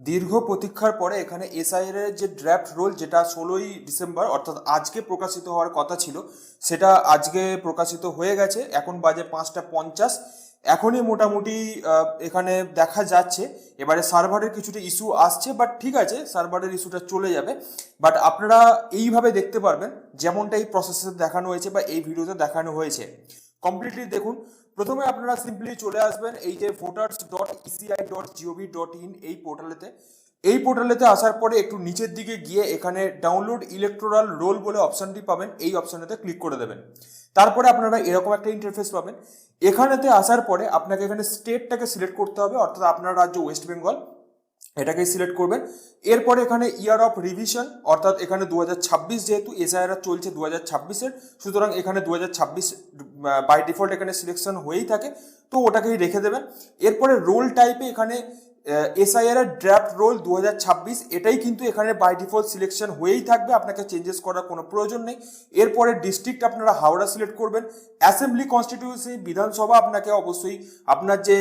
দীর্ঘ প্রতীক্ষার পরে এখানে এসআইআর এর যে ড্রাফট রোল যেটা ষোলোই ডিসেম্বর, অর্থাৎ আজকে প্রকাশিত হওয়ার কথা ছিল, সেটা আজকে প্রকাশিত হয়ে গেছে। এখন বাজে পাঁচটা পঞ্চাশ। এখনই মোটামুটি এখানে দেখা যাচ্ছে। এবারে সার্ভারের কিছুটা ইস্যু আসছে বাট ঠিক আছে, সার্ভারের ইস্যুটা চলে যাবে। বাট আপনারা এইভাবে দেখতে পারবেন, যেমনটা এই প্রসেসে দেখানো হয়েছে বা এই ভিডিওতে দেখানো হয়েছে। কমপ্লিটলি দেখুন প্রথমে আপনারা সিম্পলি চলে আসবেন এই যে voters dot ECI dot GOV dot in এই পোর্টালেতে। এই পোর্টালেতে আসার পরে একটু নিচের দিকে গিয়ে এখানে ডাউনলোড ইলেকট্রাল রোল বলে অপশানটি পাবেন, এই অপশানেতে ক্লিক করে দেবেন। তারপরে আপনারা এরকম একটা ইন্টারফেস পাবেন। এখানেতে আসার পরে আপনাকে এখানে স্টেটটাকে সিলেক্ট করতে হবে, অর্থাৎ আপনার রাজ্য ওয়েস্ট বেঙ্গল এটাকে সিলেক্ট করবেন। এরপরে এখানে ইয়ার অফ রিভিশন অর্থাৎ এখানে দু হাজার ছাব্বিশ যেহেতু এসআইআর চলছে দু হাজার সুতরাং এখানে দু হাজার ছাব্বিশ বাই ডিফল্ট এখানে সিলেকশন হয়েই থাকে, তো ওটাকেই রেখে দেবেন। এরপরে রোল টাইপে এখানে এসআইআর এর ড্রাফট রোল দু হাজার ছাব্বিশ, এটাই কিন্তু এখানে বাই ডিফল্ট সিলেকশন হয়েই থাকবে, আপনাকে চেঞ্জেস করার কোনো প্রয়োজন নেই। এরপরে ডিস্ট্রিক্ট আপনারা হাওড়া সিলেক্ট করবেন। অ্যাসেম্বলি কনস্টিটিউন্সি বিধানসভা আপনাকে অবশ্যই আপনার যে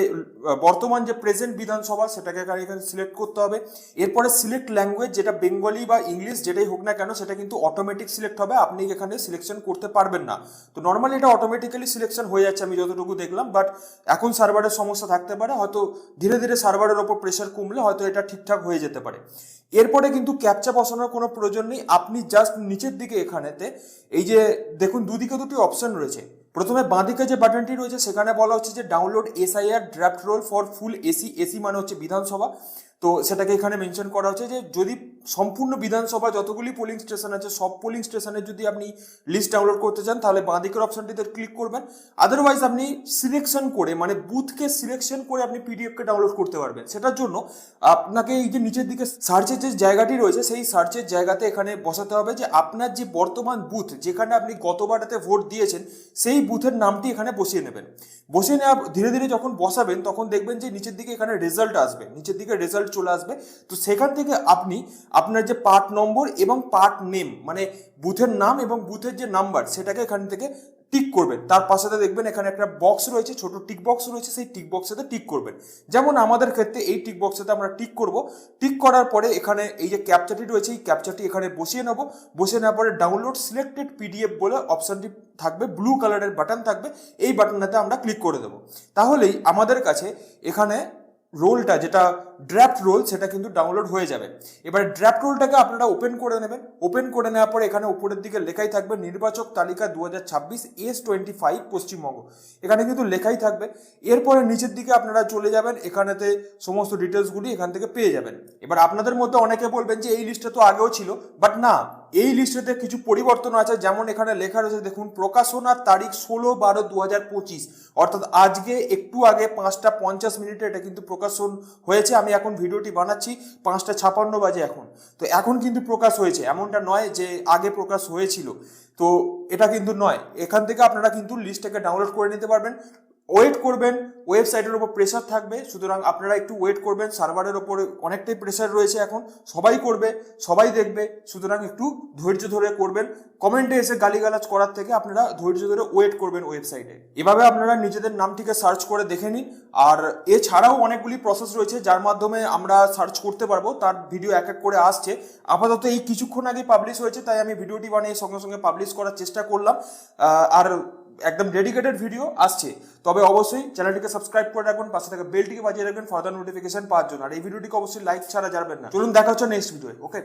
বর্তমান যে প্রেজেন্ট বিধানসভা, সেটাকে এখানে সিলেক্ট করতে হবে। এরপরে সিলেক্ট ল্যাঙ্গুয়েজ যেটা বেঙ্গলি বা ইংলিশ যেটাই হোক না কেন, সেটা কিন্তু অটোমেটিক সিলেক্ট হবে, আপনি এখানে সিলেকশন করতে পারবেন না। তো নর্মালি এটা অটোমেটিক্যালি সিলেকশন হয়ে যাচ্ছে, আমি যতটুকু দেখলাম বাট এখন সার্ভারের সমস্যা থাকতে পারে, হয়তো ধীরে ধীরে সার্ভারের ওপর প্রেশার কমলে হয়তো এটা ঠিকঠাক হয়ে যেতে পারে। এরপরে কিন্তু ক্যাপচা বসানোর কোনো প্রয়োজন নেই। আপনি জাস্ট নিচের দিকে এখানেতে এই যে দেখুন, দুদিকে দুটি অপশন রয়েছে। প্রথমে বাঁদিকে যে বাটনটি রয়েছে, সেখানে বলা হচ্ছে যে download SIR draft roll for full AC AC মানে হচ্ছে বিধানসভা। তো সেটাকে এখানে মেনশন করা হচ্ছে যে যদি সম্পূর্ণ বিধানসভা যতগুলি পোলিং স্টেশন আছে, সব পোলিং স্টেশনে যদি আপনি লিস্ট ডাউনলোড করতে চান, তাহলে বাঁদিকের অপশনটিতে ক্লিক করবেন। আদারওয়াইজ আপনি সিলেকশন করে মানে বুথকে সিলেকশন করে আপনি পিডিএফকে ডাউনলোড করতে পারবেন। সেটার জন্য আপনাকে এই যে নিচের দিকে সার্চের যে জায়গাটি রয়েছে, সেই সার্চের জায়গাতে এখানে বসাতে হবে যে আপনার যে বর্তমান বুথ যেখানে আপনি গতবারেতে ভোট দিয়েছেন, সেই বুথের নামটি এখানে বসিয়ে নেবেন। বসিয়ে নেওয়া, ধীরে ধীরে যখন বসাবেন, তখন দেখবেন যে নিচের দিকে এখানে রেজাল্ট আসবে, নিচের দিকে রেজাল্ট চলে আসবে। তো সেখান থেকে আপনি আপনার যে পার্ট নম্বর এবং পার্ট নেম মানে বুথের নাম এবং বুথের যে নাম্বার সেটাকে এখান থেকে টিক করবেন। তার পাশে দেখবেন এখানে একটা বক্স রয়েছে, ছোট টিক বক্স রয়েছে, সেই টিক বক্সেতে টিক করবেন। যেমন আমাদের ক্ষেত্রে এই টিক বক্সেতে আমরা টিক করব। টিক করার পরে এখানে এই যে ক্যাপচাটি রয়েছে, এই ক্যাপচাটি এখানে বসিয়ে নেব। বসিয়ে নেওয়ার পরে ডাউনলোড সিলেক্টেড পিডিএফ বলে অপশানটি থাকবে ব্লু কালারের বাটন থাকবে। এই বাটনটাতে আমরা ক্লিক করে দেবো। তাহলেই আমাদের কাছে এখানে রোলটা, যেটা ড্রাফট রোল, সেটা কিন্তু ডাউনলোড হয়ে যাবে। এবার ড্রাফট রোলটাকে আপনারা ওপেন করে নেবেন। ওপেন করে নেওয়ার পরে এখানে উপরের দিকে লেখাই থাকবে, নির্বাচক তালিকা দু হাজার ছাব্বিশ, এস টোয়েন্টি ফাইভ, পশ্চিমবঙ্গ। এখানে কিন্তু লেখাই থাকবে। এরপরে নিচের দিকে আপনারা চলে যাবেন, এখানেতে সমস্ত ডিটেলসগুলি এখান থেকে পেয়ে যাবেন। এবার আপনাদের মধ্যে অনেকে বলবেন যে, এই লিস্টটা তো আগেও ছিল বাট না। এই লিস্টেতে কিছু পরিবর্তন আছে, যেমন এখানে লেখা রয়েছে, দেখুন, প্রকাশনার তারিখ ষোলো বারো দু হাজার পঁচিশ। অর্থাৎ আজকে একটু আগে পাঁচটা পঞ্চাশ মিনিটে এটা কিন্তু প্রকাশন হয়েছে, আমি এখন ভিডিওটি বানাচ্ছি, পাঁচটা ছাপান্ন বাজে এখন। তো এখন কিন্তু প্রকাশ হয়েছে, এমনটা নয় যে আগে প্রকাশ হয়েছিল। তো এটা কিন্তু নয়, এখান থেকে আপনারা কিন্তু লিস্টটাকে ডাউনলোড করে নিতে পারবেন। ওয়েট করবেন ওয়েবসাইটের ওপর প্রেশার থাকবে, সুতরাং আপনারা একটু ওয়েট করবেন সার্ভারের ওপরে অনেকটাই প্রেশার রয়েছে এখন, সবাই করবে, সবাই দেখবে, সুতরাং একটু ধৈর্য ধরে করবেন কমেন্টে এসে গালিগালাজ করার থেকে আপনারা ধৈর্য ধরে ওয়েট করবেন ওয়েবসাইটে এভাবে আপনারা নিজেদের নামটিকে সার্চ করে দেখে নিন, আর এছাড়াও অনেকগুলি প্রসেস রয়েছে, যার মাধ্যমে আমরা সার্চ করতে পারব, তার ভিডিও এক এক করে আসছে। আপাতত এই কিছুক্ষণ আগে পাবলিশ হয়েছে, তাই আমি ভিডিওটি বানিয়ে সঙ্গে সঙ্গে পাবলিশ করার চেষ্টা করলাম। আর একদম ডেডিকেটেড ভিডিও আসছে। তবে অবশ্যই চ্যানেলটিকে সাবস্ক্রাইব করে রাখুন, পাশে থাকা বেলটিকে বাজিয়ে রাখবেন ফার্দার নোটিফিকেশন পাওয়ার জন্য। আর এই ভিডিওটিকে অবশ্যই লাইক ছাড়া যাবেন না। চলুন দেখা হচ্ছে নেক্সট ভিডিও ওকে